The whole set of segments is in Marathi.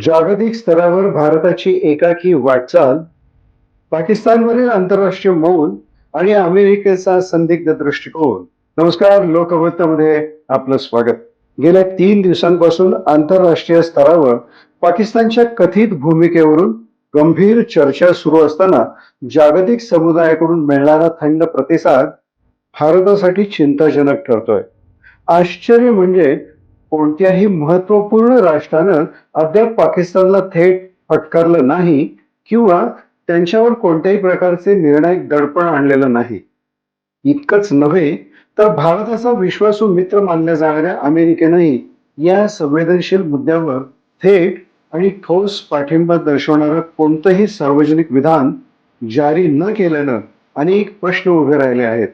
जागतिक स्तरावर भारताची एकाकी वाटचाल पाकिस्तानवरील आंतरराष्ट्रीय मौल आणि अमेरिकेचा संदिग्ध दृष्टिकोन. नमस्कार लोकवृत्तमध्ये आपलं स्वागत. गेल्या तीन दिवसांपासून आंतरराष्ट्रीय स्तरावर पाकिस्तानच्या कथित भूमिकेवरून गंभीर चर्चा सुरू असताना जागतिक समुदायाकडून मिळणारा थंड प्रतिसाद भारतासाठी चिंताजनक ठरतोय. आश्चर्य म्हणजे कोणत्याही महत्त्वपूर्ण राष्ट्रानं अद्याप पाकिस्तानला थेट फटकारलं नाही किंवा त्यांच्यावर कोणत्याही प्रकारचे निर्णायक दडपण आणलेलं नाही. इतकंच नव्हे तर भारताचा विश्वासू मित्र मानल्या जाणाऱ्या अमेरिकेनंही या संवेदनशील मुद्द्यावर थेट आणि ठोस पाठिंबा दर्शवणारं कोणतंही सार्वजनिक विधान जारी न केल्यानं अनेक प्रश्न उभे राहिले आहेत.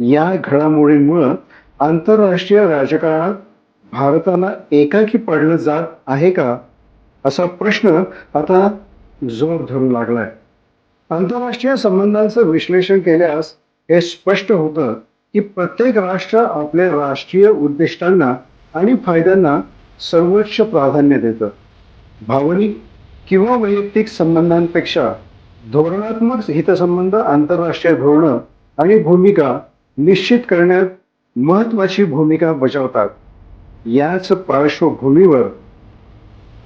या घडामोडींमुळं आंतरराष्ट्रीय राजकारणात भारताला एकाकी पडलं जात आहे का? असा प्रश्न आता जोर धरू लागलाय. आंतरराष्ट्रीय संबंधांचं विश्लेषण केल्यास हे स्पष्ट होतं की प्रत्येक राष्ट्र आपल्या राष्ट्रीय उद्दिष्टांना आणि फायद्यांना सर्वोच्च प्राधान्य देतं. भावनिक किंवा वैयक्तिक संबंधांपेक्षा धोरणात्मक हितसंबंध आंतरराष्ट्रीय धोरणं आणि भूमिका निश्चित करण्यात महत्वाची भूमिका बजावतात. याच पार्श्वभूमीवर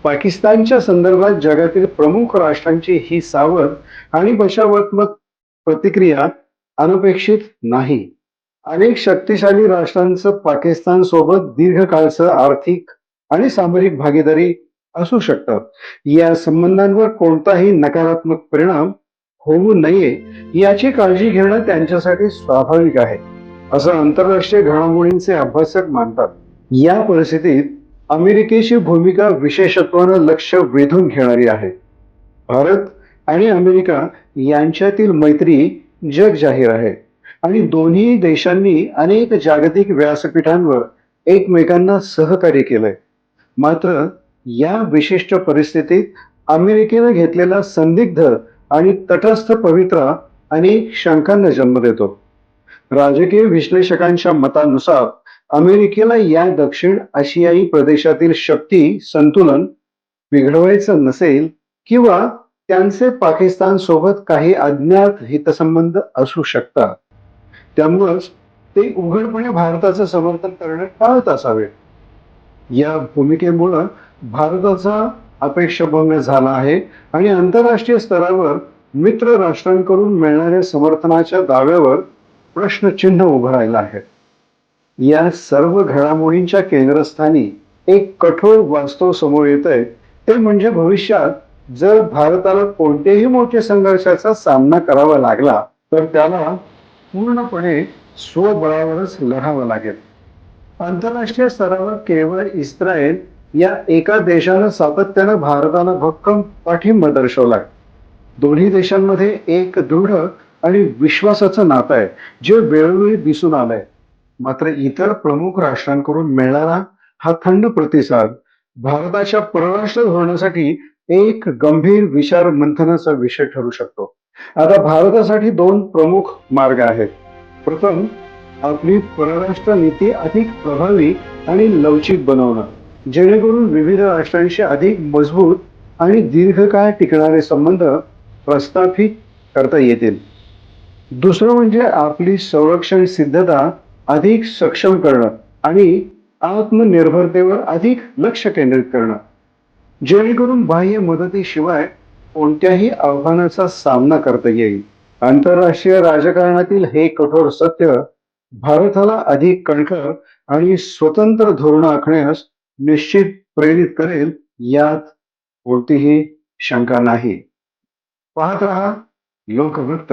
पाकिस्तानच्या संदर्भात जगातील प्रमुख राष्ट्रांची ही सावध आणि बचावात्मक प्रतिक्रिया अनपेक्षित नाही. अनेक शक्तिशाली राष्ट्रांचं पाकिस्तान सोबत दीर्घकाळचं आर्थिक आणि सामरिक भागीदारी असू शकतात या संबंधांवर कोणताही नकारात्मक परिणाम होऊ नये याची काळजी घेणं त्यांच्यासाठी स्वाभाविक आहे असं आंतरराष्ट्रीय घडामोडींचे अभ्यासक मानतात. या परिस्थितीत अमेरिकेची भूमिका विशेषत्वानं लक्ष वेधून घेणारी आहे. भारत आणि अमेरिका यांच्यातील मैत्री जग जाहीर आहे आणि दोन्ही देशांनी अनेक जागतिक व्यासपीठांवर एकमेकांना सहकार्य केलंय. मात्र या विशिष्ट परिस्थितीत अमेरिकेनं घेतलेला संदिग्ध आणि तटस्थ पवित्रा अनेक शंकांना जन्म देतो. राजकीय विश्लेषकांच्या मतानुसार अमेरिकेला या दक्षिण आशियाई प्रदेशातील शक्ती संतुलन बिघडवायचं नसेल किंवा त्यांचे पाकिस्तान सोबत काही अज्ञात हितसंबंध असू शकतात. त्यामुळंच ते उघडपणे भारताचं समर्थन करणं टाळत असावे. या भूमिकेमुळं भारताचा अपेक्षाभंग झाला आहे आणि आंतरराष्ट्रीय स्तरावर मित्र राष्ट्रांकडून मिळणाऱ्या समर्थनाच्या दाव्यावर प्रश्नचिन्ह उभं राहिलं आहे. या सर्व घडामोडींच्या केंद्रस्थानी एक कठोर वास्तव समोर येत आहे ते म्हणजे भविष्यात जर भारताला कोणत्याही मोठ्या संघर्षाचा सामना करावा लागला तर त्याला पूर्णपणे स्वबळावरच लढावं लागेल. आंतरराष्ट्रीय स्तरावर केवळ इस्रायल या एका देशानं सातत्यानं भारताला भक्कम पाठिंबा दर्शवला. दोन्ही देशांमध्ये एक दृढ आणि विश्वासाचं नातं आहे जे वेळोवेळी दिसून आलंय. मात्र इतर प्रमुख राष्ट्रांकडून मिळणारा हा थंड प्रतिसाद भारताच्या परराष्ट्र धोरणासाठी एक गंभीर विचार मंथनाचा विषय ठरू शकतो. आता भारतासाठी दोन प्रमुख मार्ग आहेत. प्रथम आपली परराष्ट्र नीती अधिक प्रभावी आणि लवचिक बनवणं जेणेकरून विविध राष्ट्रांशी अधिक मजबूत आणि दीर्घकाळ टिकणारे संबंध प्रस्थापित करता येतील. दुसरं म्हणजे आपली संरक्षण सिद्धता अधिक सक्षम करणं आणि आत्मनिर्भरतेवर अधिक लक्ष केंद्रित करणं. जेणेकरून बाह्य मदतीशिवाय कोणत्याही आव्हानाचा सामना करता येईल. आंतरराष्ट्रीय राजकारणातील हे कठोर सत्य भारताला अधिक कणखर आणि स्वतंत्र धोरण आखण्यास निश्चित प्रेरित करेल यात कोणतीही शंका नाही. पाहत रहा लोकवृत्त.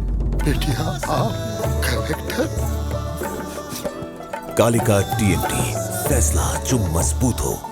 बेटिया आप कलेक्टर कालिका टीएनटी फैसला जो मजबूत हो।